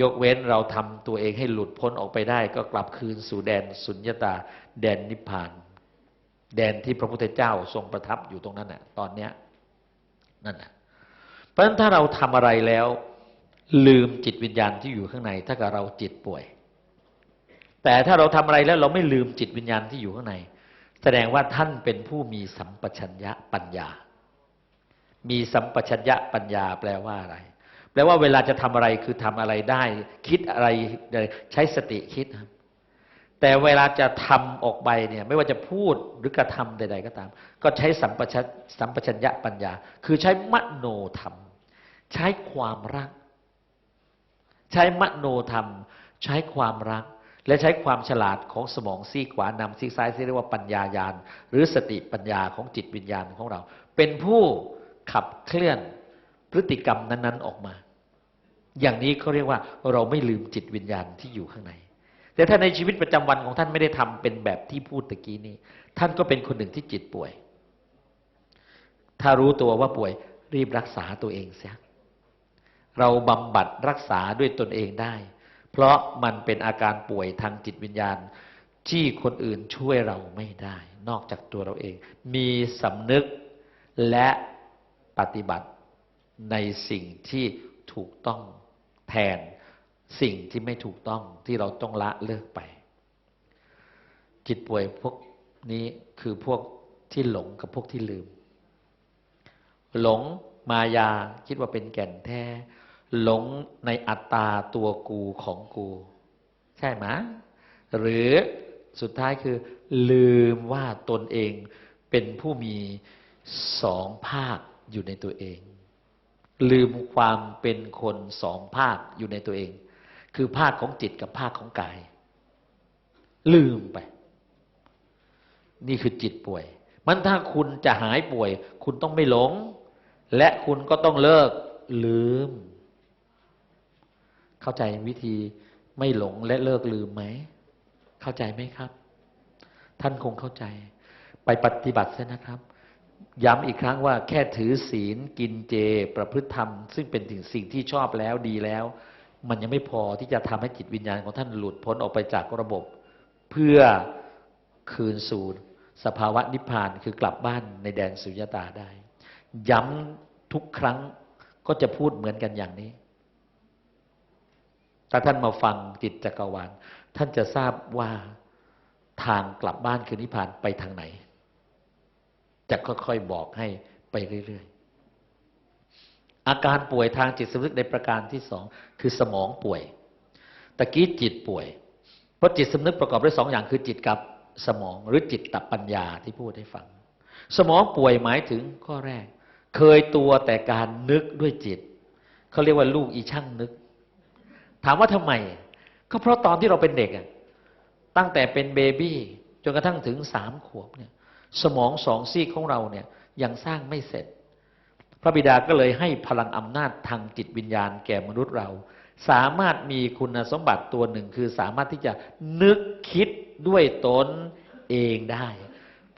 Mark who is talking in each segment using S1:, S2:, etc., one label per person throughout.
S1: ยกเว้นเราทำตัวเองให้หลุดพ้นออกไปได้ ก็กลับคืนสู่แดนสุญญตา แดนนิพพาน แดนที่พระพุทธเจ้าทรงประทับอยู่ตรงนั้นน่ะ ตอนเนี้ยนั่นน่ะเพราะฉะนั้นถ้าเราทำอะไรแล้ว ลืมจิตวิญญาณที่อยู่ข้างใน ถ้าเกับเราจิตป่วย แต่ถ้าเราทำอะไรแล้วเราไม่ลืมจิตวิญญาณที่อยู่ข้างใน แสดงว่าท่านเป็นผู้มีสัมปชัญญะปัญญา มีสัมปชัญญะปัญญาแปลว่าอะไร ลว่าเวลาจะทำอะไรคือทำอะไรได้ คิดอะไรใช้สติคิดครับแต่เวลาจะทำออกไปเนี่ย ไม่ว่าจะพูดหรือกระทำใด ๆ ก็ตาม ก็ใช้สัมปชัญสัมปชัญญะปัญญา คือใช้มโนธรรม ใช้ความรัก ใช้มโนธรรม ใช้ความรัก และใช้ความฉลาดของสมองซีกขวานำซีกซ้ายที่เรียกว่าปัญญายาน หรือสติปัญญาของจิตวิญญาณของเรา เป็นผู้ขับเคลื่อนพฤติกรรมนั้น ๆ ออกมา อย่างนี้เขาเรียกว่าเราไม่ลืมจิตวิญญาณที่อยู่ข้างใน แต่ถ้าในชีวิตประจำวันของท่านไม่ได้ทำเป็นแบบที่พูดตะกี้นี้ ท่านก็เป็นคนหนึ่งที่จิตป่วย ถ้ารู้ตัวว่าป่วยรีบรักษาตัวเองเสียเราบำบัดรักษาด้วยตนเองได้ เพราะมันเป็นอาการป่วยทางจิตวิญญาณที่คนอื่นช่วยเราไม่ได้ นอกจากตัวเราเอง มีสำนึกและปฏิบัติในสิ่งที่ถูกต้อง แทนสิ่งที่ไม่ถูกต้องที่เราต้องละเลิกไป จิตป่วยพวกนี้คือพวกที่หลงกับพวกที่ลืม หลงมายาคิดว่าเป็นแก่นแท้ หลงในอัตตาตัวกูของกู ใช่ไหมหรือสุดท้ายคือ ลืมว่าตนเองเป็นผู้มีสองภาคอยู่ในตัวเอง ลืมความเป็นคนสองภาคอยู่ในตัวเอง คือภาคของจิตกับภาคของกาย ลืมไป นี่คือจิตป่วย มันถ้าคุณจะหายป่วย คุณต้องไม่หลง และคุณก็ต้องเลิกลืม เข้าใจวิธีไม่หลงและเลิกลืมไหม เข้าใจไหมครับ ท่านคงเข้าใจ ไปปฏิบัติซะนะครับ ย้ำอีกครั้งว่าแค่ถือศีลกินเจ ประพฤติธรรม ซึ่งเป็นถึงสิ่งที่ชอบแล้วดีแล้ว มันยังไม่พอที่จะทำให้จิตวิญญาณของท่านหลุดพ้นออกไปจากระบบ เพื่อคืนสู่สภาวะนิพพานคือกลับบ้านในแดนสุญญตาได้ ย้ำทุกครั้งก็จะพูดเหมือนกันอย่างนี้ ถ้าท่านมาฟังจิตจักรวาล ท่านจะทราบว่าทางกลับบ้านคือนิพพานไปทางไหน จะค่อยๆบอกให้ไปเรื่อยๆ อาการป่วยทางจิตสำนึกในประการที่สองคือสมองป่วย ตะกี้จิตป่วย เพราะจิตสำนึกประกอบด้วยสองอย่างคือจิตกับสมองหรือจิตตปัญญาที่พูดให้ฟัง สมองป่วยหมายถึงข้อแรก เคยตัวแต่การนึกด้วยจิต เขาเรียกว่าลูกอีช่างนึก ถามว่าทำไม ก็เพราะตอนที่เราเป็นเด็กอะตั้งแต่เป็นเบบี้จนกระทั่งถึงสามขวบเนี่ย สมองสองซีกของเราเนี่ยยังสร้างไม่เสร็จ พระบิดาก็เลยให้พลังอำนาจทางจิตวิญญาณแก่มนุษย์เรา สามารถมีคุณสมบัติตัวหนึ่งคือสามารถที่จะนึกคิดด้วยตนเองได้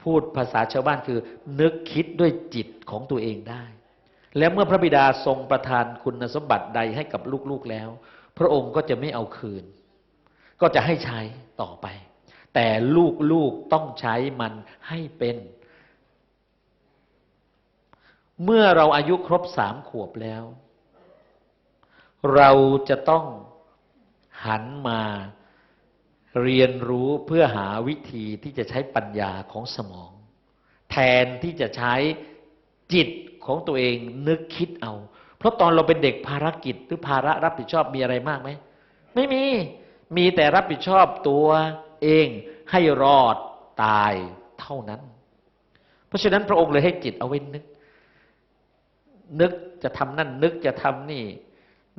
S1: พูดภาษาชาวบ้านคือ นึกคิดด้วยจิตของตัวเองได้ และเมื่อพระบิดาทรงประทานคุณสมบัติใดให้กับลูกๆแล้ว พระองค์ก็จะไม่เอาคืน ก็จะให้ใช้ต่อไป แต่ลูกๆต้องใช้มันให้เป็น เมื่อเราอายุครบสามขวบแล้ว เราจะต้องหันมาเรียนรู้เพื่อหาวิธีที่จะใช้ปัญญาของสมอง แทนที่จะใช้จิตของตัวเองนึกคิดเอา เพราะตอนเราเป็นเด็กภารกิจหรือภาระรับผิดชอบมีอะไรมากไหม ไม่มี มีแต่รับผิดชอบตัว เองให้รอดตายเท่านั้น เพราะฉะนั้นพระองค์เลยให้จิตเอาไว้นึก นึกจะทำนั่น นึกจะทำนี่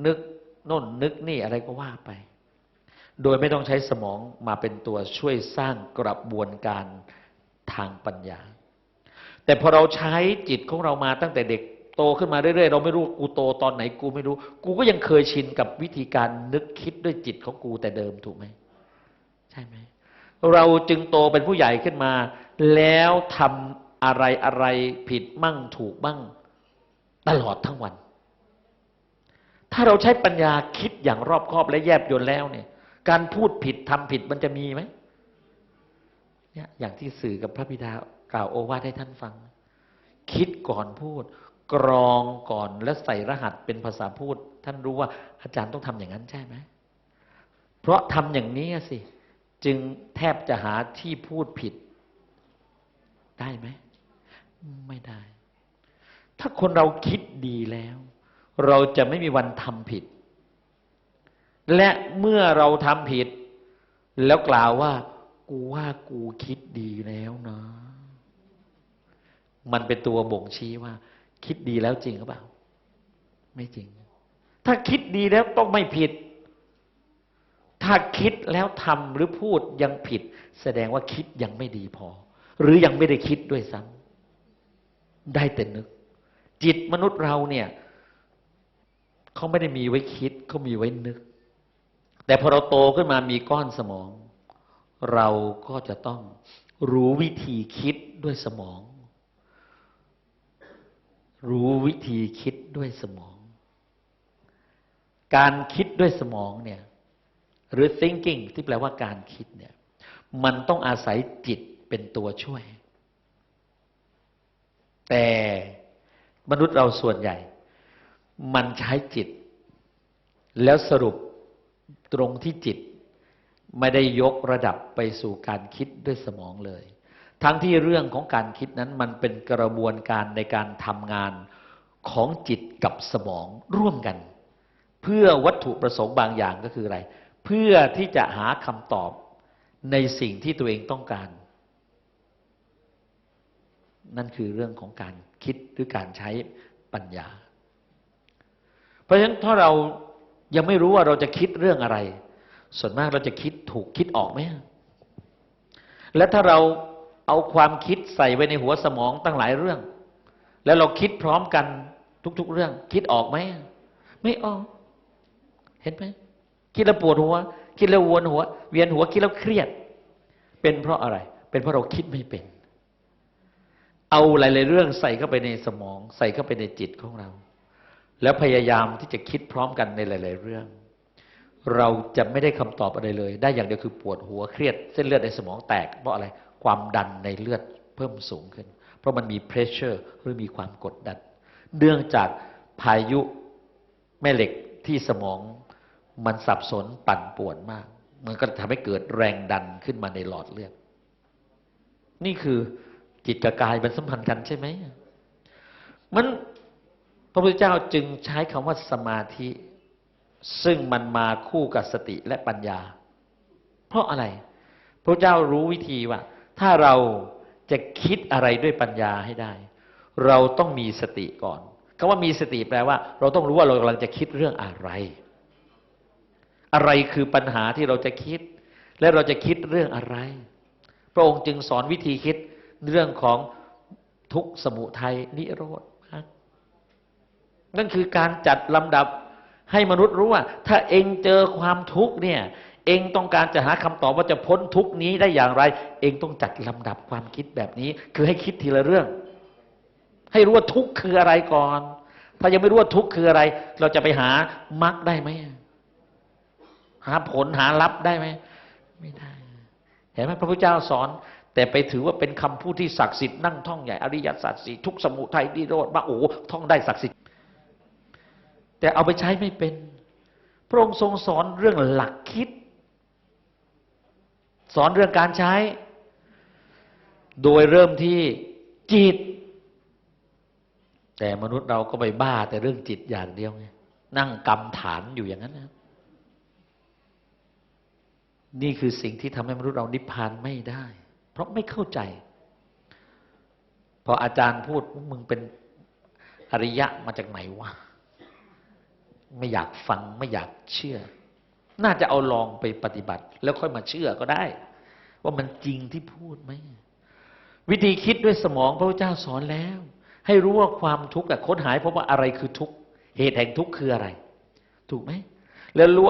S1: นึกโน่นนึกนี่อะไรก็ว่าไป โดยไม่ต้องใช้สมองมาเป็นตัวช่วยสร้างกระบวนการทางปัญญา แต่พอเราใช้จิตของเรามาตั้งแต่เด็กโตขึ้นมาเรื่อยๆ เราไม่รู้กูโตตอนไหนกูไม่รู้ กูก็ยังเคยชินกับวิธีการนึกคิดด้วยจิตของกูแต่เดิมถูกไหม ใช่ไหมเราจึงโตเป็นผู้ใหญ่ขึ้นมา แล้วทำอะไรอะไรผิดมั่งถูกบ้างตลอดทั้งวัน ถ้าเราใช้ปัญญาคิดอย่างรอบคอบและแยบยลแล้วเนี่ย การพูดผิดทำผิดมันจะมีไหมเนี่ยอย่างที่สื่อกับพระบิดากล่าวโอวาทให้ท่านฟัง คิดก่อนพูด กรองก่อนและใส่รหัสเป็นภาษาพูด ท่านรู้ว่าอาจารย์ต้องทำอย่างนั้นใช่ไหมเพราะทำอย่างนี้สิ จึงแทบจะหาที่พูดผิด ได้ไหม ไม่ได้ ถ้าคนเราคิดดีแล้ว เราจะไม่มีวันทำผิด และเมื่อเราทำผิด แล้วกล่าวว่า กูว่ากูคิดดีแล้วนะ มันเป็นตัวบ่งชี้ว่า คิดดีแล้วจริงหรือเปล่า ไม่จริง ถ้าคิดดีแล้วต้องไม่ผิด ถ้าคิดแล้วทำหรือพูดยังผิด แสดงว่าคิดยังไม่ดีพอ หรือยังไม่ได้คิดด้วยซ้ำได้แต่นึก จิตมนุษย์เราเนี่ยเขาไม่ได้มีไว้คิดเขามีไว้นึก แต่พอเราโตขึ้นมามีก้อนสมอง เราก็จะต้องรู้วิธีคิดด้วยสมอง รู้วิธีคิดด้วยสมอง การคิดด้วยสมองเนี่ย หรือ thinking ที่แปลว่าการคิดเนี่ยมันต้องอาศัยจิตเป็นตัวช่วย แต่มนุษย์เราส่วนใหญ่ มันใช้จิต แล้วสรุปตรงที่จิต ไม่ได้ยกระดับไปสู่การคิดด้วยสมองเลย ทั้งที่เรื่องของการคิดนั้นมันเป็นกระบวนการในการทำงานของจิตกับสมองร่วมกัน เพื่อวัตถุประสงค์บางอย่างก็คืออะไร เพื่อที่จะหาคำตอบในสิ่งที่ตัวเองต้องการ นั่นคือเรื่องของการคิดหรือการใช้ปัญญา เพราะฉะนั้นถ้าเรายังไม่รู้ว่าเราจะคิดเรื่องอะไร ส่วนมากเราจะคิดถูกคิดออกไหมและถ้าเราเอาความคิดใส่ไว้ในหัวสมองตั้งหลายเรื่อง แล้วเราคิดพร้อมกันทุก ๆ เรื่อง คิดออกไหมไม่ออก เห็นไหม คิดแล้วปวดหัว คิดแล้ววนหัว เวียนหัวคิดแล้วเครียด เป็นเพราะอะไร เป็นเพราะเราคิดไม่เป็น เอาหลายๆเรื่องใส่เข้าไปในสมอง ใส่เข้าไปในจิตของเรา แล้วพยายามที่จะคิดพร้อมกันในหลาย ๆ เรื่อง เราจะไม่ได้คำตอบอะไรเลย ได้อย่างเดียวคือปวดหัวเครียด เส้นเลือดในสมองแตก เพราะอะไร ความดันในเลือดเพิ่มสูงขึ้น เพราะมันมี pressure หรือมีความกดดัน เนื่องจากพายุแม่เหล็กที่สมอง มันสับสนปั่นป่วนมาก มันก็ทำให้เกิดแรงดันขึ้นมาในหลอดเลือด นี่คือจิตกับกายมันสัมพันธ์กันใช่ไหมมันพระพุทธเจ้าจึงใช้คำว่าสมาธิ ซึ่งมันมาคู่กับสติและปัญญา เพราะอะไร พระเจ้ารู้วิธีว่า ถ้าเราจะคิดอะไรด้วยปัญญาให้ได้ เราต้องมีสติก่อนคำว่ามีสติแปลว่า เราต้องรู้ว่าเรากำลังจะคิดเรื่องอะไร อะไรคือปัญหาที่เราจะคิด และเราจะคิดเรื่องอะไร พระองค์จึงสอนวิธีคิดเรื่องของทุกข์สมุทัยนิโรธนั่นคือการจัดลำดับให้มนุษย์รู้ว่า ถ้าเองเจอความทุกข์เนี่ย เองต้องการจะหาคำตอบว่าจะพ้นทุกข์นี้ได้อย่างไร เองต้องจัดลำดับความคิดแบบนี้ คือให้คิดทีละเรื่อง ให้รู้ว่าทุกข์คืออะไรก่อน ถ้ายังไม่รู้ว่าทุกข์คืออะไร เราจะไปหามรรคได้ไหม หาผลหาลับได้ไหมไม่ได้เห็นไหมพระพุทธเจ้าสอน แต่ไปถือว่าเป็นคำพูดที่ศักดิ์สิทธิ์นั่งท่องใหญ่อริยสัจสี่ทุกสมุทัยนิโรธมาโอ้ท่องได้ศักดิ์สิทธิ์ แต่เอาไปใช้ไม่เป็น พระองค์ทรงสอนเรื่องหลักคิด สอนเรื่องการใช้ โดยเริ่มที่จิต แต่มนุษย์เราก็ไปบ้าแต่เรื่องจิตอย่างเดียวไงนั่งกรรมฐานอยู่อย่างนั้นนะ นี่คือสิ่งที่ทำให้มนุษย์เรานิพพานไม่ได้ เพราะไม่เข้าใจ พออาจารย์พูดมึงเป็นอริยะมาจากไหนวะไม่อยากฟังไม่อยากเชื่อ น่าจะเอาลองไปปฏิบัติ แล้วค่อยมาเชื่อก็ได้ ว่ามันจริงที่พูดไหมวิธีคิดด้วยสมองพระพุทธเจ้าสอนแล้ว ให้รู้ว่าความทุกข์ค้นหายเพราะว่าอะไรคือทุกข์เหตุแห่งทุกข์คืออะไร ถูกไหมแล้วรู้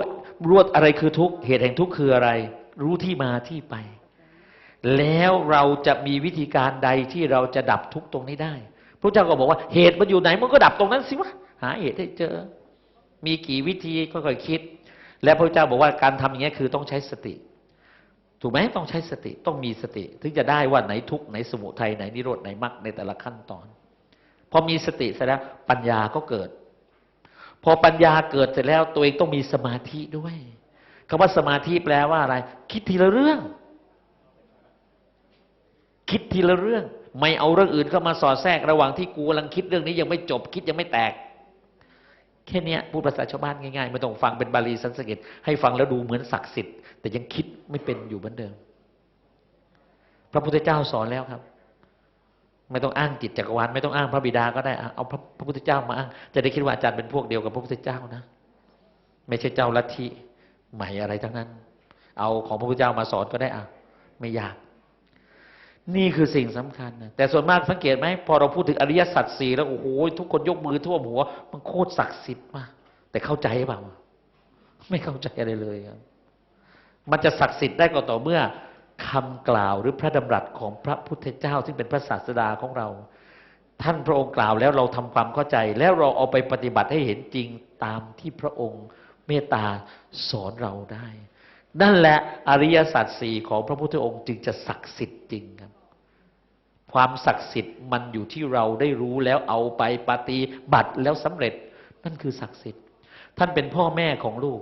S1: รู้อะไรคือทุกข์เหตุแห่งทุกข์คืออะไร รู้ที่มาที่ไป แล้วเราจะมีวิธีการใดที่เราจะดับทุกข์ตรงนี้ได้พระเจ้าก็บอกว่าเหตุมันอยู่ไหนมันก็ดับตรงนั้นสิวะหาเหตุให้เจอ มีกี่วิธีค่อยๆคิด และพระเจ้าบอกว่าการทำอย่างนี้คือต้องใช้สติ ถูกไหมต้องใช้สติต้องมีสติ ถึงจะได้ว่าไหนทุกข์ไหนสมุทัยไหนนิโรธไหนมรรคในแต่ละขั้นตอน พอมีสติเสร็จแล้วปัญญาก็เกิด พอปัญญาเกิดเสร็จแล้วตัวเองต้องมีสมาธิด้วยคำว่าสมาธิแปลว่าอะไร คิดทีละเรื่อง คิดทีละเรื่อง ไม่เอาเรื่องอื่นเข้ามาสอดแทรกระหว่างที่กูกำลังคิดเรื่องนี้ยังไม่จบ คิดยังไม่แตกแค่นี้พูดภาษาชาวบ้านง่ายๆไม่ต้องฟังเป็นบาลีสันสกฤตให้ฟังแล้วดูเหมือนศักดิ์สิทธิ์แต่ยังคิดไม่เป็นอยู่เหมือนเดิม พระพุทธเจ้าสอนแล้วครับ ไม่ต้องอ้างจิตจักรวาลไม่ต้องอ้างพระบิดาก็ได้เอาพระพระพุทธเจ้ามาอ้าง จะได้คิดว่าอาจารย์เป็นพวกเดียวกับพระพุทธเจ้านะ ไม่ใช่เจ้าลัทธิใหม่อะไรทั้งนั้น เอาของพระพุทธเจ้ามาสอนก็ได้อะไม่ยาก นี่คือสิ่งสำคัญนะแต่ส่วนมากสังเกตไหมพอเราพูดถึงอริยสัจสี่แล้วโอ้โหทุกคนยกมือท่วมหัว มันโคตรศักดิ์สิทธิ์มากแต่เข้าใจเปล่าไม่เข้าใจอะไรเลยครับมันจะศักดิ์สิทธิ์ได้ก็ต่อเมื่อ คำกล่าวหรือพระดำรัสของพระพุทธเจ้า ซึ่งเป็นพระศาสดาของเรา ท่านพระองค์กล่าวแล้วเราทำความเข้าใจ แล้วเราเอาไปปฏิบัติให้เห็นจริงตามที่พระองค์เมตตาสอนเราได้ นั่นแหละอริยสัจสี่ของพระพุทธองค์จึงจะศักดิ์สิทธิ์จริงครับ ความศักดิ์สิทธิ์มันอยู่ที่เราได้รู้แล้วเอาไปปฏิบัติแล้วสำเร็จ นั่นคือศักดิ์สิทธิ์ ท่านเป็นพ่อแม่ของลูก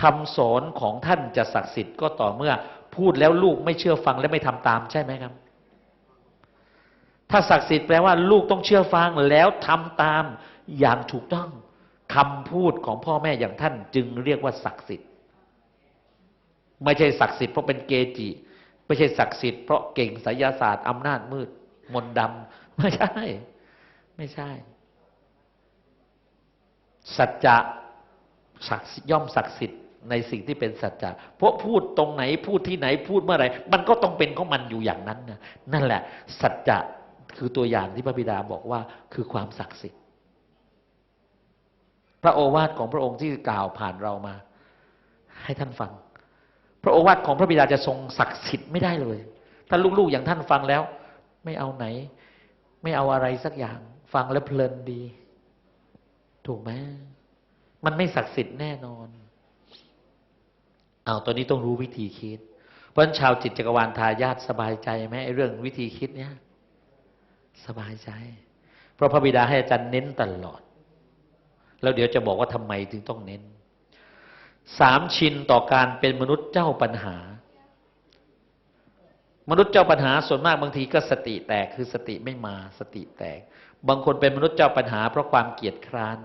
S1: คำสอนของท่านจะศักดิ์สิทธิ์ก็ต่อเมื่อ พูดแล้วลูกไม่เชื่อฟังและไม่ทำตามใช่ไหมครับ ถ้าศักดิ์สิทธิ์แปลว่าลูกต้องเชื่อฟังแล้วทำตามอย่างถูกต้องคำพูดของพ่อแม่อย่างท่าน จึงเรียกว่าศักดิ์สิทธิ์ ไม่ใช่ศักดิ์สิทธิ์เพราะเป็นเกจิ ไม่ใช่ศักดิ์สิทธิ์เพราะเก่งไสยศาสตร์อำนาจมืด มนต์ดำไม่ใช่ ไม่ใช่ สัจจะศักดิ์ย่อมศักดิ์สิทธิ์ ในสิ่งที่เป็นสัจจะเพราะพูดตรงไหนพูดที่ไหนพูดเมื่อไหร่ มันก็ต้องเป็นของมันอยู่อย่างนั้นนะนั่นแหละ สัจจะคือตัวอย่างที่พระบิดาบอกว่าคือความศักดิ์สิทธิ์ พระโอวาทของพระองค์ที่กล่าวผ่านเรามา ให้ท่านฟัง พระโอวาทของพระบิดาจะทรงศักดิ์สิทธิ์ไม่ได้เลยถ้าลูกๆอย่างท่านฟังแล้ว ไม่เอาไหน ไม่เอาอะไรสักอย่าง ฟังแล้วเพลินดี ถูกไหมมันไม่ศักดิ์สิทธิ์แน่นอน เอาตอนนี้ต้องรู้วิธีคิด เพราะฉะนั้นชาวจิตจักรวาลทายาทสบายใจไหมไอ้เรื่องวิธีคิดเนี้ยสบายใจ เพราะพระบิดาให้อาจารย์เน้นตลอด แล้วเดี๋ยวจะบอกว่าทำไมถึงต้องเน้น สามชินต่อการเป็นมนุษย์เจ้าปัญหา มนุษย์เจ้าปัญหาส่วนมากบางทีก็สติแตกคือสติไม่มาสติแตก บางคนเป็นมนุษย์เจ้าปัญหา เพราะความเกียจคร้าน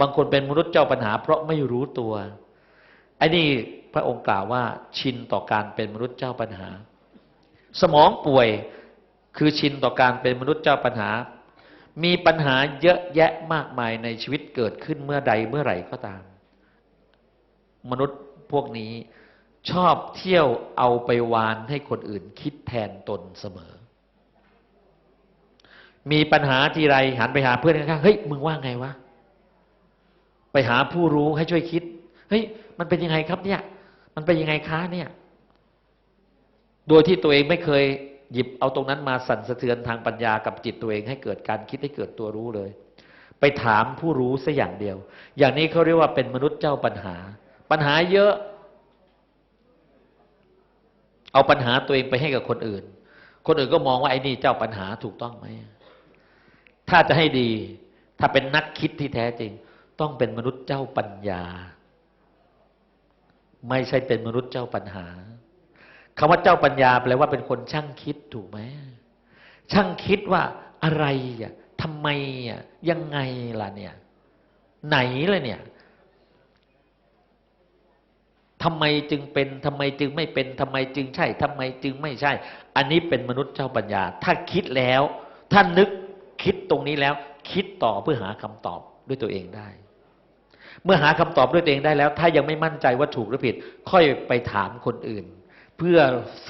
S1: บางคนเป็นมนุษย์เจ้าปัญหา เพราะไม่รู้ตัวไอ้นี่ พระองค์กล่าวว่าชินต่อการเป็นมนุษย์เจ้าปัญหา สมองป่วยคือชินต่อการเป็นมนุษย์เจ้าปัญหา มีปัญหาเยอะแยะมากมายในชีวิตเกิดขึ้นเมื่อใดเมื่อไหร่ก็ตาม มนุษย์พวกนี้ชอบเที่ยวเอาไปวานให้คนอื่นคิดแทนตนเสมอ มีปัญหาทีไรหันไปหาเพื่อนข้างๆเฮ้ยมึงว่าไงวะ ไปหาผู้รู้ให้ช่วยคิด เฮ้ยมันเป็นยังไงครับเนี่ย มันเป็นยังไงคะเนี่ย โดยที่ตัวเองไม่เคยหยิบเอาตรงนั้นมาสั่นสะเทือนทางปัญญากับจิตตัวเองให้เกิดการคิดให้เกิดตัวรู้เลย ไปถามผู้รู้ซะอย่างเดียว อย่างนี้เขาเรียกว่าเป็นมนุษย์เจ้าปัญหา ปัญหาเยอะ เอาปัญหาตัวเองไปให้กับคนอื่น คนอื่นก็มองว่าไอ้นี่เจ้าปัญหาถูกต้องไหมถ้าจะให้ดี ถ้าเป็นนักคิดที่แท้จริง ต้องเป็นมนุษย์เจ้าปัญญา ไม่ใช่เป็นมนุษย์เจ้าปัญหาคำว่าเจ้าปัญญาแปลว่าเป็นคนช่างคิดถูกไหมช่างคิดว่าอะไรอะทำไมอะยังไงล่ะเนี่ย ไหนล่ะเนี่ยทำไมจึงเป็นทำไมจึงไม่เป็นทำไมจึงใช่ทำไมจึงไม่ใช่ อันนี้เป็นมนุษย์เจ้าปัญญา ถ้าคิดแล้ว ถ้านึกคิดตรงนี้แล้ว คิดต่อเพื่อหาคำตอบด้วยตัวเองได้ เมื่อหาคำตอบด้วยตัวเองได้แล้ว ถ้ายังไม่มั่นใจว่าถูกหรือผิด ค่อยไปถามคนอื่น เพื่อ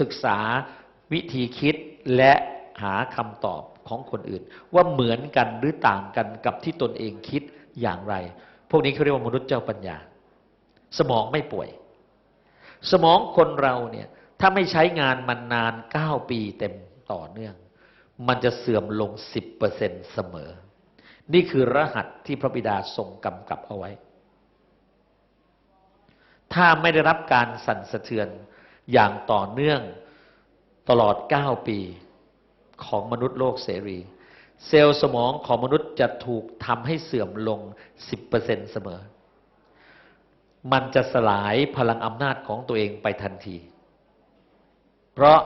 S1: ศึกษาวิธีคิดและหาคำตอบของคนอื่น ว่าเหมือนกันหรือต่างกันกับที่ตนเองคิดอย่างไร พวกนี้เขาเรียกว่ามนุษย์เจ้าปัญญา สมองไม่ป่วย สมองคนเราเนี่ยถ้าไม่ใช้งานมันนานเก้าปีเต็มต่อเนื่อง มันจะเสื่อมลงสิบเปอร์เซ็นเสมอ นี่คือรหัสที่พระบิดาทรงกำกับเอาไว้ ถ้าไม่ได้รับการสั่นสะเทือนอย่างต่อเนื่องตลอด 9 ปีของมนุษย์โลกเสรี เซลล์สมองของมนุษย์จะถูกทำให้เสื่อมลง 10%เสมอ มันจะสลายพลังอำนาจของตัวเองไปทันที เพราะ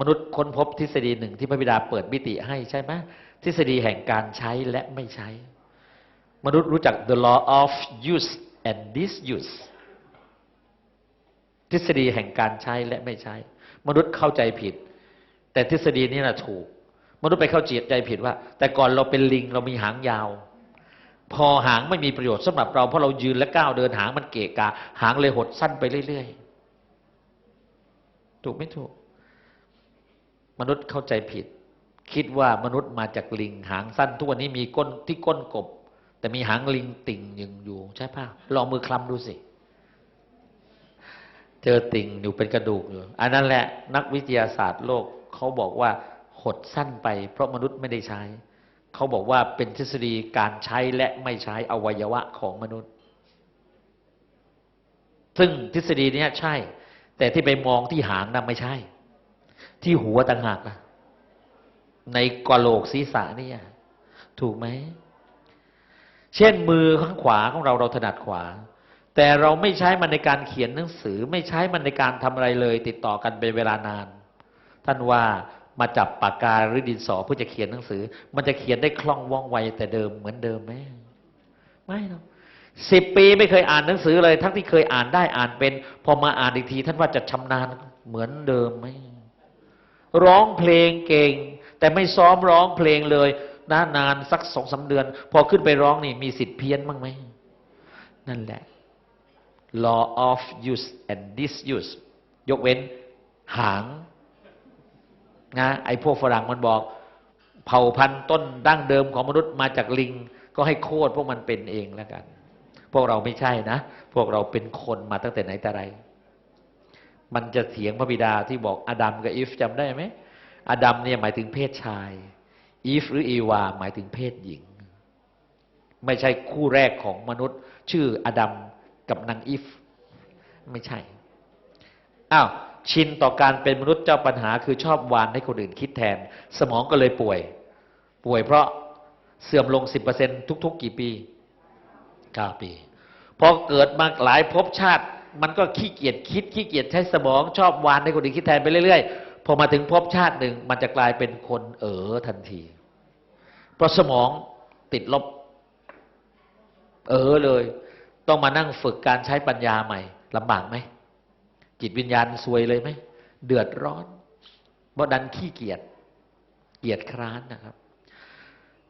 S1: มนุษย์ค้นพบทฤษฎีหนึ่งที่พระบิดาเปิดมิติให้ใช่ไหมทฤษฎีแห่งการใช้และไม่ใช้ มนุษย์รู้จัก the law of use and disuse ทฤษฎีแห่งการใช้และไม่ใช้ มนุษย์เข้าใจผิด แต่ทฤษฎีนี้นะถูก มนุษย์ไปเข้าใจผิดว่า แต่ก่อนเราเป็นลิงเรามีหางยาว พอหางไม่มีประโยชน์สำหรับเราเพราะเรายืนและก้าวเดินหางมันเกะกะ หางเลยหดสั้นไปเรื่อยๆ ถูกไม่ถูก มนุษย์เข้าใจผิด คิดว่ามนุษย์มาจากลิงหางสั้น ทุกวันนี้มีก้นที่ก้นกบ แต่มีหางลิงติ่งยังอยู่ ใช่ป่ะลองมือคลำดูสิ เจอติ่งอยู่เป็นกระดูกอยู่ อันนั้นแหละนักวิทยาศาสตร์โลกเขาบอกว่าหดสั้นไป เพราะมนุษย์ไม่ได้ใช้ เขาบอกว่าเป็นทฤษฎีการใช้และไม่ใช้อวัยวะของมนุษย์ ซึ่งทฤษฎีนี้ใช่ แต่ที่ไปมองที่หางน่ะไม่ใช่ ที่หัวต่างหากอะในกะโหลกศีรษะนี่ถูกไหม เช่นมือข้างขวาของเราเราถนัดขวา แต่เราไม่ใช้มันในการเขียนหนังสือ ไม่ใช้มันในการทำอะไรเลย ติดต่อกันเป็นเวลานาน ท่านว่ามาจับปากกาหรือดินสอเพื่อจะเขียนหนังสือ มันจะเขียนได้คล่องว่องไวแต่เดิมเหมือนเดิมไหมไม่หรอกสิบปีไม่เคยอ่านหนังสือเลย ทั้งที่เคยอ่านได้อ่านเป็น พอมาอ่านอีกที ท่านว่าจะชำนาญเหมือนเดิมไหมร้องเพลงเก่ง แต่ไม่ซ้อมร้องเพลงเลย นานนานสักสองสาเดือน พอขึ้นไปร้องนี่มีสิทธิ์เพี้ยนบ้างไหม นั่นแหละ law of use and disuse ยกเว้น หางนะไอ้พวกฝรั่งมันบอก เผ่าพันธุ์ต้นดั้งเดิมของมนุษย์มาจากลิง ก็ให้โคตรพวกมันเป็นเองแล้วกัน พวกเราไม่ใช่นะ พวกเราเป็นคนมาตั้งแต่ไหนแต่ไร มันจะเถียงพระบิดาที่บอกอดัมกับอีฟจำได้ไหมอดัมเนี่ยหมายถึงเพศชาย อีฟหรืออีวา หมายถึงเพศหญิง ไม่ใช่คู่แรกของมนุษย์ ชื่ออดัมกับนางอีฟ ไม่ใช่ อ้าวชินต่อการเป็นมนุษย์เจ้าปัญหา คือชอบวานให้คนอื่นคิดแทน สมองก็เลยป่วย ป่วยเพราะเสื่อมลง 10%ทุก ๆ กี่ปี 9 ปี พอเกิดมาหลายภพชาติ มันก็ขี้เกียจคิด ขี้เกียจใช้สมอง ชอบวานให้คนอื่นคิดแทนไปเรื่อย ๆ พอมาถึงภพชาติหนึ่ง มันจะกลายเป็นคนเอ๋อทันที เพราะสมองติดลบ เออเลย ต้องมานั่งฝึกการใช้ปัญญาใหม่ลำบากไหม จิตวิญญาณซวยเลยไหม เดือดร้อนเพราะดันขี้เกียจเกียจคร้านนะครับ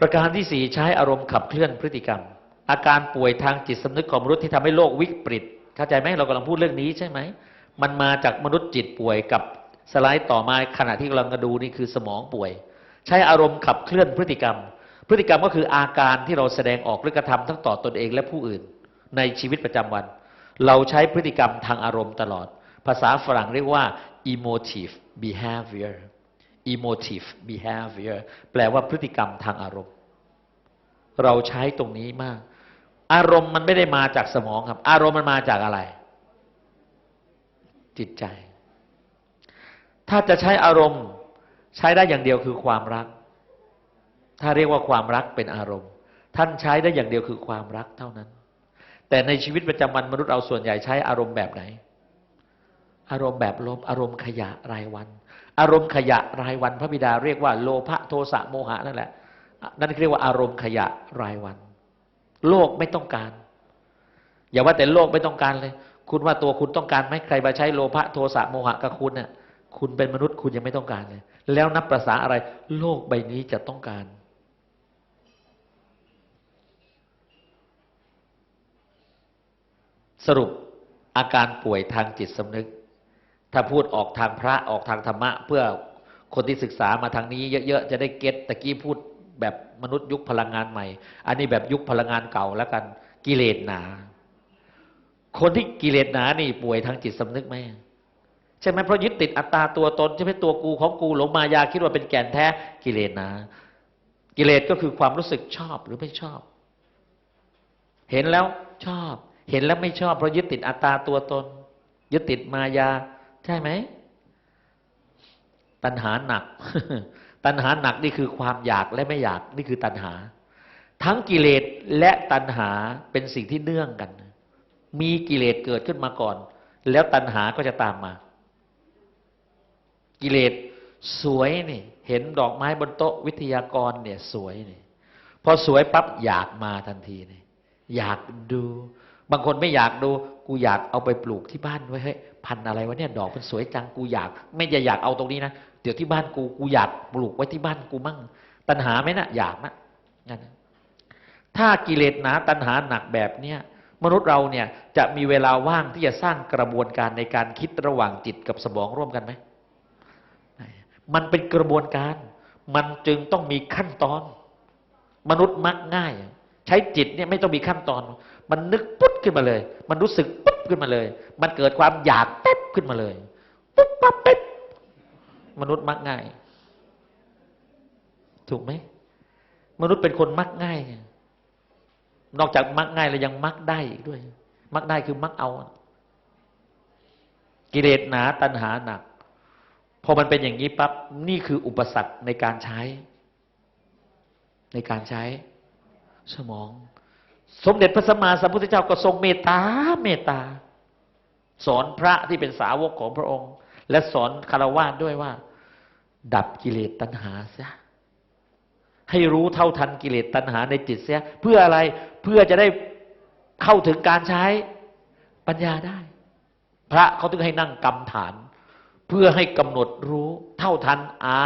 S1: ประการที่สี่ใช้อารมณ์ขับเคลื่อนพฤติกรรม อาการป่วยทางจิตสำนึกของมนุษย์ที่ทำให้โลกวิกฤตเข้าใจไหมเรากำลังพูดเรื่องนี้ใช่ไหมมันมาจากมนุษย์จิตป่วยกับสไลด์ต่อมาขณะที่กำลังดูนี่คือสมองป่วย ใช้อารมณ์ขับเคลื่อนพฤติกรรม พฤติกรรมก็คืออาการที่เราแสดงออกหรือกระทำทั้งต่อตนเองและผู้อื่น ในชีวิตประจำวัน เราใช้พฤติกรรมทางอารมณ์ตลอด ภาษาฝรั่งเรียกว่า emotive behavior emotive behavior แปลว่าพฤติกรรมทางอารมณ์ เราใช้ตรงนี้มาก อารมณ์มันไม่ได้มาจากสมองครับ อารมณ์มันมาจากอะไร จิตใจ ถ้าจะใช้อารมณ์ ใช้ได้อย่างเดียวคือความรัก ถ้าเรียกว่าความรักเป็นอารมณ์ ท่านใช้ได้อย่างเดียวคือความรักเท่านั้น แต่ในชีวิตประจำวันมนุษย์เราส่วนใหญ่ใช้อารมณ์แบบไหน อารมณ์แบบลบอารมณ์ขยะรายวัน อารมณ์ขยะรายวัน พระบิดาเรียกว่าโลภะโทสะโมหะนั่นแหละนั่นเรียกว่าอารมณ์ขยะรายวัน โลกไม่ต้องการ อย่าว่าแต่โลกไม่ต้องการเลย คุณว่าตัวคุณต้องการไหมใครมาใช้โลภะโทสะโมหะกับคุณเนี่ยคุณเป็นมนุษย์คุณยังไม่ต้องการเลย แล้วนับประษาอะไร โลกใบนี้จะต้องการ สรุปอาการป่วยทางจิตสำนึก ถ้าพูดออกทางพระออกทางธรรมะ เพื่อคนที่ศึกษามาทางนี้เยอะๆ จะได้เก็ตตะกี้พูดแบบมนุษย์ยุคพลังงานใหม่ อันนี้แบบยุคพลังงานเก่าแล้วกันกิเลสหนา คนที่กิเลสหนานี่ป่วยทางจิตสำนึกไหมใช่ไหมเพราะยึดติดอัตตาตัวตนใช่ไหมตัวกูของกูหลงมายาคิดว่าเป็นแก่นแท้กิเลสหนา กิเลสก็คือความรู้สึกชอบหรือไม่ชอบ เห็นแล้วชอบ เห็นแล้วไม่ชอบเพราะยึดติดอัตตาตัวตน ยึดติดมายา ใช่ไหม ตัณหาหนัก ตัณหาหนักนี่คือความอยากและไม่อยากนี่คือตัณหา ทั้งกิเลสและตัณหาเป็นสิ่งที่เนื่องกัน มีกิเลสเกิดขึ้นมาก่อน แล้วตัณหาก็จะตามมา กิเลสสวยนี่ เห็นดอกไม้บนโต๊ะวิทยากรเนี่ย สวยนี่พอสวยปั๊บอยากมาทันทีนี่อยากดู บางคนไม่อยากดู กูอยากเอาไปปลูกที่บ้านไว้เฮ้ยพันอะไรวะเนี่ยดอกมันสวยจังกูอยาก ไม่จะอยากเอาตรงนี้นะเดี๋ยวที่บ้านกูกูอยากปลูกไว้ที่บ้านกูมั่ง ตัณหาไหมนะอยากนะนั่นนะถ้ากิเลสหนาตัณหาหนักแบบเนี้ยมนุษย์เราเนี่ยจะมีเวลาว่างที่จะสร้างกระบวนการในการคิดระหว่างจิตกับสมองร่วมกันไหมมันเป็นกระบวนการ มันจึงต้องมีขั้นตอน มนุษย์มักง่าย ใช้จิตเนี่ยไม่ต้องมีขั้นตอน มันนึกปุ๊บขึ้นมาเลย มันรู้สึกปุ๊บขึ้นมาเลย มันเกิดความอยากปุ๊บขึ้นมาเลยปุ๊บปั๊บปุ๊บมนุษย์มักง่าย ถูกไหมมนุษย์เป็นคนมักง่าย นอกจากมักง่ายแล้วยังมักได้อีกด้วย มักได้คือมักเอา กิเลสหนาตัณหาหนักพอมันเป็นอย่างนี้ปั๊บนี่คืออุปสรรคในการใช้ ในการใช้สมอง สมเด็จพระสัมมาสัมพุทธเจ้าก็ทรงเมตตาเมตตา สอนพระที่เป็นสาวกของพระองค์ และสอนคารวะด้วยว่า ดับกิเลสตัณหาเสียให้รู้เท่าทันกิเลสตัณหาในจิตเสีย เพื่ออะไรเพื่อจะได้เข้าถึงการใช้ปัญญาได้ พระเขาถึงให้นั่งกรรมฐาน เพื่อให้กำหนดรู้เท่าทันอา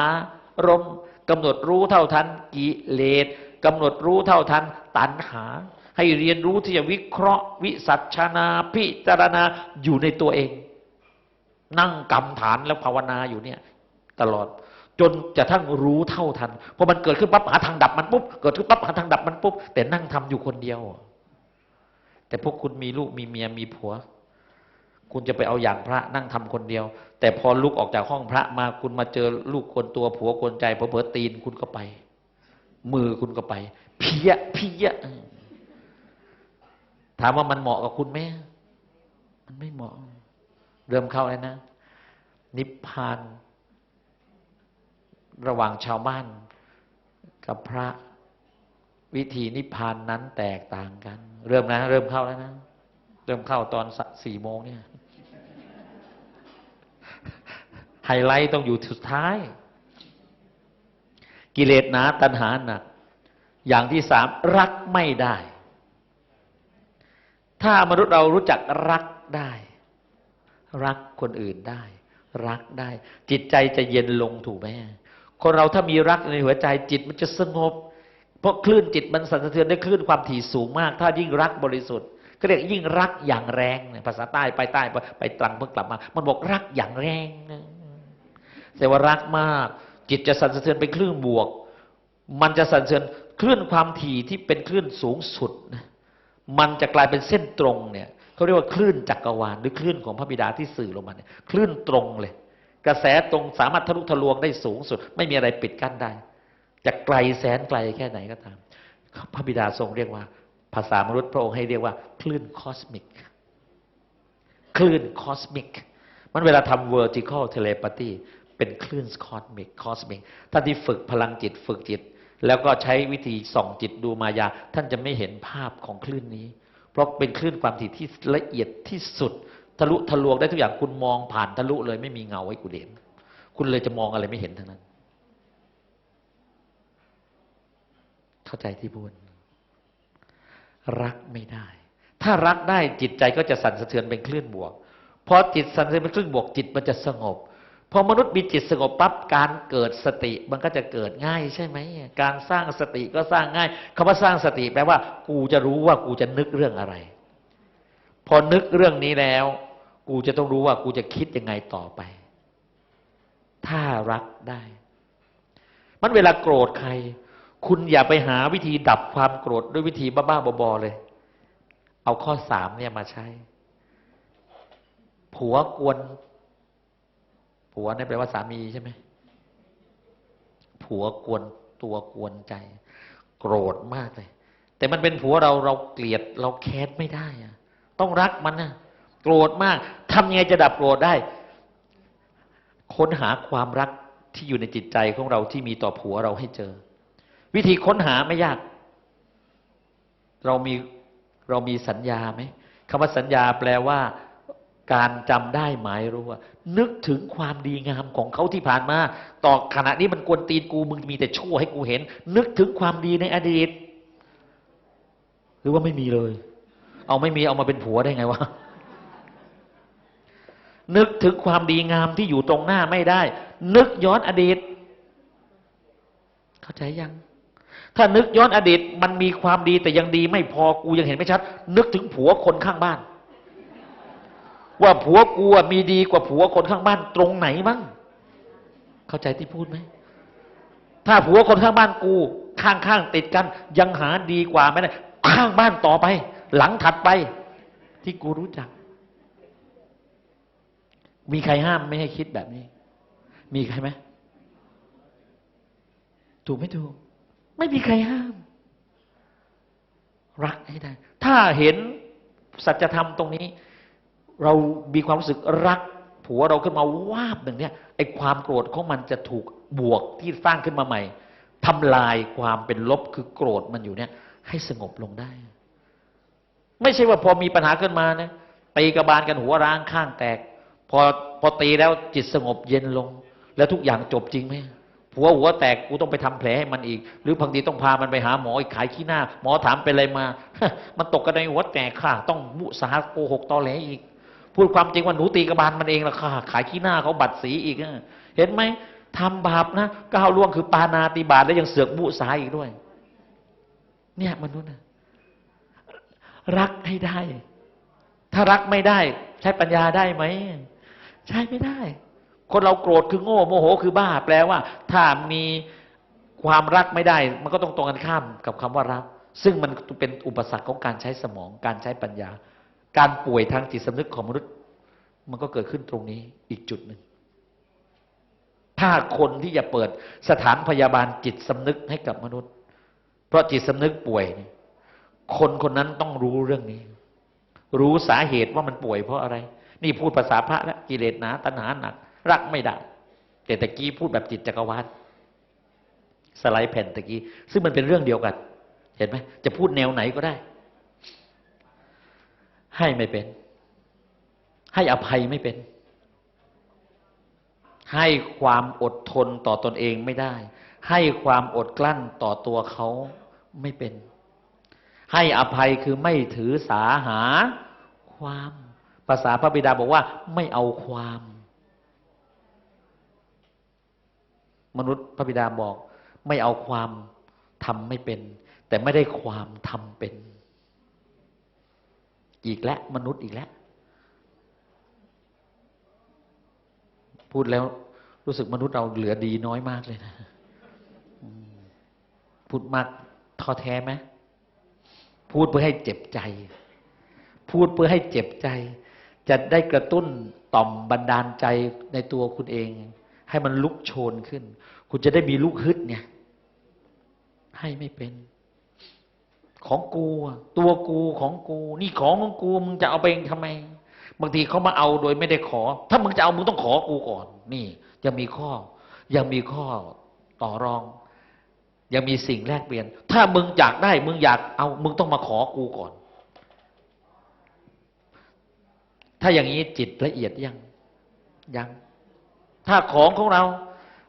S1: รมณ์กำหนดรู้เท่าทันกิเลสกำหนดรู้เท่าทันตัณหา ให้เรียนรู้ที่จะวิเคราะห์ วิสัชนาพิจารณาอยู่ในตัวเอง นั่งกรรมฐานแล้วภาวนาอยู่เนี่ย ตลอด จนจะทั้งรู้เท่าทันพอมันเกิดขึ้นปั๊บหาทางดับมันปุ๊บเกิดขึ้นปั๊บหาทางดับมันปุ๊บแต่นั่งทำอยู่คนเดียว แต่พวกคุณมีลูกมีเมียมีผัว คุณจะไปเอาอย่างพระนั่งทำคนเดียว แต่พอลุกออกจากห้องพระมาคุณมาเจอลูกคนตัวผัวคนใจเผลอตีนคุณก็ไป มือคุณก็ไป เพี้ยเพี้ย ถามว่ามันเหมาะกับคุณไหมมันไม่เหมาะ เริ่มเข้าแล้วนะ นิพพาน ระหว่างชาวบ้านกับพระวิธีนิพพานนั้นแตกต่างกัน เริ่มนะ เริ่มเข้าแล้วนะ เริ่มเข้าตอนสี่โมงเนี่ยไฮไลท์ต้องอยู่สุดท้าย กิเลสหนาตัณหาหนัก อย่างที่สามรักไม่ได้ ถ้ามนุษย์เรารู้จักรักได้ รักคนอื่นได้ รักได้ จิตใจจะเย็นลงถูกไหมคนเราถ้ามีรักในหัวใจจิตมันจะสงบ เพราะคลื่นจิตมันสั่นสะเทือนได้คลื่นความถี่สูงมาก ถ้ายิ่งรักบริสุทธิ์ก็เรียกยิ่งรักอย่างแรงเนี่ยภาษาใต้ไปใต้ไปไปตรังเพิ่งกลับมา มันบอกรักอย่างแรงแต่ว่ารักมาก จิตจะสั่นสะเทือนเป็นคลื่นบวก มันจะสั่นสะเทือนคลื่นความถี่ที่เป็นคลื่นสูงสุดนะ มันจะกลายเป็นเส้นตรงเนี่ยเขาเรียกว่าคลื่นจักรวาลหรือคลื่นของพระบิดาที่สื่อลงมาเนี่ยคลื่นตรงเลย กระแสตรงสามารถทะลุทะลวงได้สูงสุด ไม่มีอะไรปิดกั้นได้ จะไกลแสนไกลแค่ไหนก็ตามพระบิดาทรงเรียกว่า ภาษามนุษย์พระองค์ให้เรียกว่า คลื่นคอสมิกคลื่นคอสมิกมันเวลาทำ vertical telepathy เป็นคลื่นคอสมิกคอสมิกท่านที่ฝึกพลังจิตฝึกจิต แล้วก็ใช้วิธีส่องจิตดูมายา ท่านจะไม่เห็นภาพของคลื่นนี้ เพราะเป็นคลื่นความถี่ที่ละเอียดที่สุด ทะลุทะลวงได้ทุกอย่างคุณมองผ่านทะลุเลยไม่มีเงาไว้กูเด่นคุณเลยจะมองอะไรไม่เห็นทั้งนั้น เข้าใจที่พูดรักไม่ได้ ถ้ารักได้จิตใจก็จะสั่นสะเทือนเป็นคลื่นบวกพอจิตสั่นสะเทือนเป็นคลื่นบวกจิตมันจะสงบ พอมนุษย์มีจิตสงบปั๊บการเกิดสติมันก็จะเกิดง่ายใช่ไหมการสร้างสติก็สร้างง่ายคำว่าสร้างสติแปลว่า กูจะรู้ว่ากูจะนึกเรื่องอะไร พอนึกเรื่องนี้แล้ว กูจะต้องรู้ว่ากูจะคิดยังไงต่อไป ถ้ารักได้ มันเวลาโกรธใคร คุณอย่าไปหาวิธีดับความโกรธด้วยวิธีบ้าๆบอๆเลย เอาข้อสามเนี่ยมาใช้ ผัวกวน ผัวนี่แปลว่าสามีใช่ไหมผัวกวนตัวกวนใจ โกรธมากเลย แต่มันเป็นผัวเราเราเกลียดเราแค้นไม่ได้อะต้องรักมันนะโกรธมากทำยังไงจะดับโกรธได้ ค้นหาความรักที่อยู่ในจิตใจของเราที่มีต่อผัวเราให้เจอ วิธีค้นหาไม่ยาก เรามีเรามีสัญญาไหมคำว่าสัญญาแปลว่า การจำได้หมายรู้ว่านึกถึงความดีงามของเขาที่ผ่านมา ต่อขณะนี้มันกวนตีนกูมึงมีแต่ชั่วให้กูเห็น นึกถึงความดีในอดีต หรือว่าไม่มีเลย เอาไม่มีเอามาเป็นผัวได้ไงวะนึกถึงความดีงามที่อยู่ตรงหน้าไม่ได้ นึกย้อนอดีต เข้าใจยัง ถ้านึกย้อนอดีต มันมีความดีแต่ยังดีไม่พอกูยังเห็นไม่ชัด นึกถึงผัวคนข้างบ้าน ว่าผัวกูมีดีกว่าผัวคนข้างบ้านตรงไหนบ้างเข้าใจที่พูดไหมถ้าผัวคนข้างบ้านกู ข้างๆติดกัน ยังหาดีกว่าไม่ได้ข้างบ้านต่อไป หลังถัดไป ที่กูรู้จัก มีใครห้ามไม่ให้คิดแบบนี้ มีใครไหมถูกไม่ถูก ไม่มีใครห้าม รักให้ได้ ถ้าเห็นสัจธรรมตรงนี้ เรามีความรู้สึกรักผัวเราขึ้นมาวาบหนึ่งเนี่ยไอ้ความโกรธของมันจะถูกบวกที่สร้างขึ้นมาใหม่ทำลายความเป็นลบคือโกรธมันอยู่เนี่ย ให้สงบลงได้ ไม่ใช่ว่าพอมีปัญหาขึ้นมานะตีกระบาลกันหัวร้างข้างแตก พอพอตีแล้วจิตสงบเย็นลง แล้วทุกอย่างจบจริงไหมผัวหัวแตกกูต้องไปทำแผลให้มันอีก หรือบางทีต้องพามันไปหาหมออีกขายขี้หน้า หมอถามเป็นอะไรมา มันตกกันในหัวแตกค่ะ ต้องมุสาโกหกตอแหลอีก พูดความจริงว่าหนูตีกระบาลมันเองละค่ะขายขี้หน้าเขาบัตรสีอีกเห็นไหมทำบาปนะก้าวล่วงคือปานาติบาตแล้วยังเสือกมุสาอีกด้วย เนี่ยมนุษย์นะรักให้ได้ ถ้ารักไม่ได้ ใช้ปัญญาได้ไหมใช้ไม่ได้ คนเราโกรธคือโง่โมโหคือบ้า แปลว่า ถ้ามีความรักไม่ได้ มันก็ต้องตรงกันข้ามกับคำว่ารัก ซึ่งมันเป็นอุปสรรคของการใช้สมองการใช้ปัญญา การป่วยทางจิตสำนึกของมนุษย์ มันก็เกิดขึ้นตรงนี้อีกจุดหนึ่ง ถ้าคนที่จะเปิดสถานพยาบาลจิตสำนึกให้กับมนุษย์ เพราะจิตสำนึกป่วยนี่คนคนนั้นต้องรู้เรื่องนี้ รู้สาเหตุว่ามันป่วยเพราะอะไร นี่พูดภาษาพระแล้วกิเลสหนา ตัณหาหนัก รักไม่ได้แต่ตะกี้พูดแบบจิตจักรวาลสไลด์แผ่นตะกี้ ซึ่งมันเป็นเรื่องเดียวกัน เห็นไหมจะพูดแนวไหนก็ได้ ให้ไม่เป็น ให้อภัยไม่เป็น ให้ความอดทนต่อตอนเองไม่ได้ ให้ความอดกลั้นต่อตัวเขาไม่เป็น ให้อภัยคือไม่ถือสาหาความ ภาษาพระบิดาบอกว่าไม่เอาความ มนุษย์พระบิดาบอก ไม่เอาความทำไม่เป็น แต่ไม่ได้ความทำเป็น อีกแล้วมนุษย์อีกแล้ว พูดแล้วรู้สึกมนุษย์เราเหลือดีน้อยมากเลยนะพูดมากท้อแท้ไหมพูดเพื่อให้เจ็บใจ พูดเพื่อให้เจ็บใจ จะได้กระตุ้นต่อมบันดาลใจในตัวคุณเอง ให้มันลุกโชนขึ้น คุณจะได้มีลูกฮึดเนี่ย ให้ไม่เป็น ของกู ตัวกูของกู นี่ของของกูมึงจะเอาไปทำไม บางทีเขามาเอาโดยไม่ได้ขอ ถ้ามึงจะเอามึงต้องขอกูก่อน นี่ยังมีข้อ ยังมีข้อต่อรอง ยังมีสิ่งแลกเปลี่ยน ถ้ามึงอยากได้ มึงอยากเอา มึงต้องมาขอกูก่อน ถ้าอย่างนี้จิตละเอียดยังยัง ถ้าของของเรา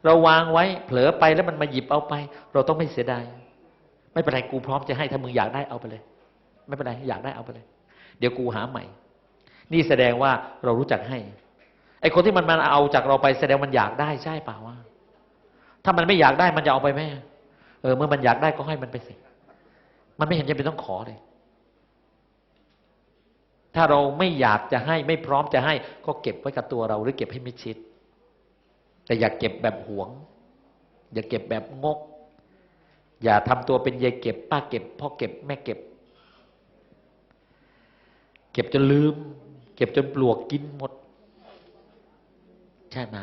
S1: เราวางไว้ เผลอไปแล้วมันมาหยิบเอาไป เราต้องไม่เสียดาย ไม่เป็นไรกูพร้อมจะให้ถ้ามึงอยากได้เอาไปเลย ไม่เป็นไรอยากได้เอาไปเลย เดี๋ยวกูหาใหม่ นี่แสดงว่าเรารู้จักให้ไอ้คนที่มันมาเอาจากเราไปแสดงมันอยากได้ใช่เปล่าว่า ถ้ามันไม่อยากได้มันจะเอาไปไหมเออเมื่อมันอยากได้ก็ให้มันไปสิมันไม่เห็นจำเป็นต้องขอเลย ถ้าเราไม่อยากจะให้ไม่พร้อมจะให้ ก็เก็บไว้กับตัวเราหรือเก็บให้มิชิด แต่อย่าเก็บแบบหวง อย่าเก็บแบบงก อย่าทำตัวเป็นยายเก็บ ป้าเก็บพ่อเก็บแม่เก็บ เก็บจนลืม เก็บจนปลวกกินหมดใช่ไหม